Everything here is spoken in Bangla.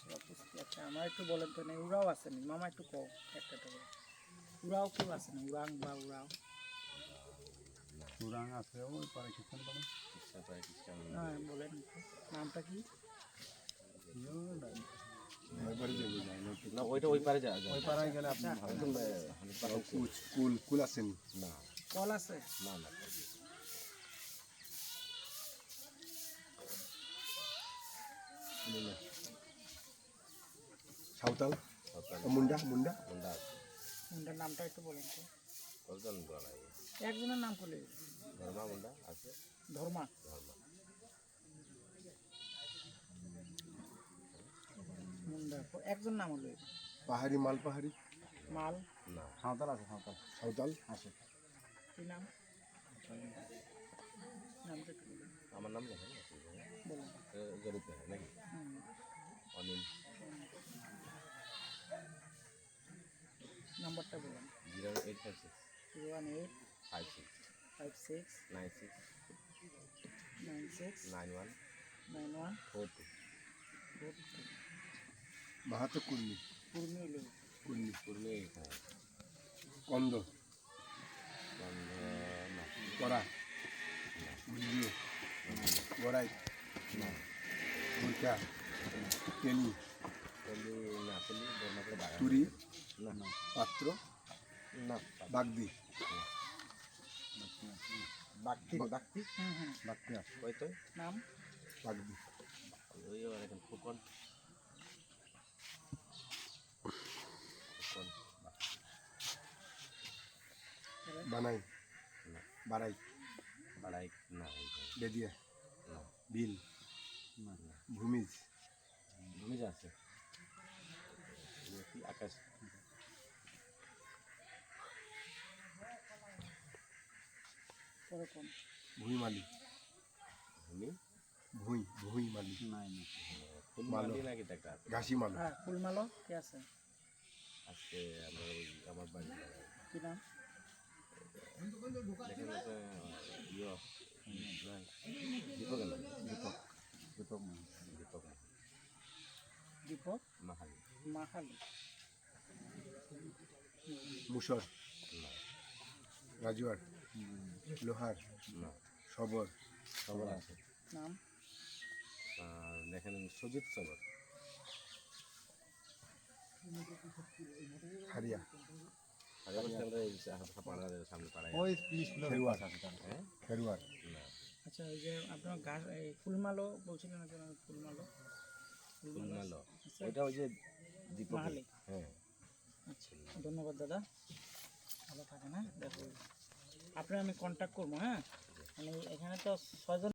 সুন্দর। আচ্ছা আমার একটু বলেন তো না উড়াও আছে মামা একটু কও একটা করে। উড়াও কেউ আছে উড়াং বা উড়াও। সুরাং আছে ওই পারে খ্রিস্টান পারে পারে খ্রিস্টান হ্যাঁ বলেন নামটা কি? না ওইটা ওই পারে যাওয়া যায়। ওই পাড়ায় গেলে আপনি হান্ড্রেড পার্সেন্ট কুল কুল কুল না। কল আছে? না না সাঁওতাল? মুন্ডা মুন্ডা? মুন্ডা। মুন্ডার নামটা একটু বলেন তো। কতজন একজনের নাম করলে ধর্মা মুন্ডা আছে? ধর্মা। ধর্মা। মুন্ডা। একজন নাম হলো পাহাড়ি মাল পাহাড়ি? মাল? না। সাঁওতাল আছে সাঁওতাল। সাঁওতাল? আছে। কি নাম? নামটা আমার নাম বলুন। জরিপ লেখেন নাকি? নাম্বারটা বলুন। Zero eight five six. Zero one eight five six. Five six nine six. Nine six nine one. Nine one four two. Four two. Mahato Kurmi Purni হলো। কুর্মি এখানে কন্দ। বন্ধ না। করা বুঝলো? গড়াই। তেলি। না তুরি। না না। পাত্র? না। বাগদি ওই তো নাম? বাগদি ওই ওর এখন ফুকন ফুকন বানাই। বাড়াই। বাড়াই না ওই বেদিয়া। না। বিল। না ভূমিজ। ভূমিজ আছে। আকাশ। ওরকম ভুঁই মালি ভূমি? ভুঁই ভুঁই মালি ফুল মালো। মালি নাকি একটা আছে। ঘাসি মালো হ্যাঁ ফুলমালো কে আছে? আজকে আমার ওই- আমার বাড়ি। কি নাম? তো ইয়ে নাই, দীপক দীপক। দীপক দীপক মাহালি। মাহালি। মুসর। রাজুয়ার। লোহার না সবর খবর আছে। নাম? দেখেন সুজিত সবর। হারিয়া। হ্যাঁ? না। আচ্ছা ওই যে আপনার গাছ ফুলমালো বলছিলেন ফুলমালো ফুলমালো ওইটা ওই যে দীপক হ্যাঁ। আচ্ছা ধন্যবাদ দাদা। ভালো থাকেন হ্যাঁ? দেখো। আপনার আমি কন্ট্যাক্ট করব হ্যাঁ? মানে এখানে তো ছয়জন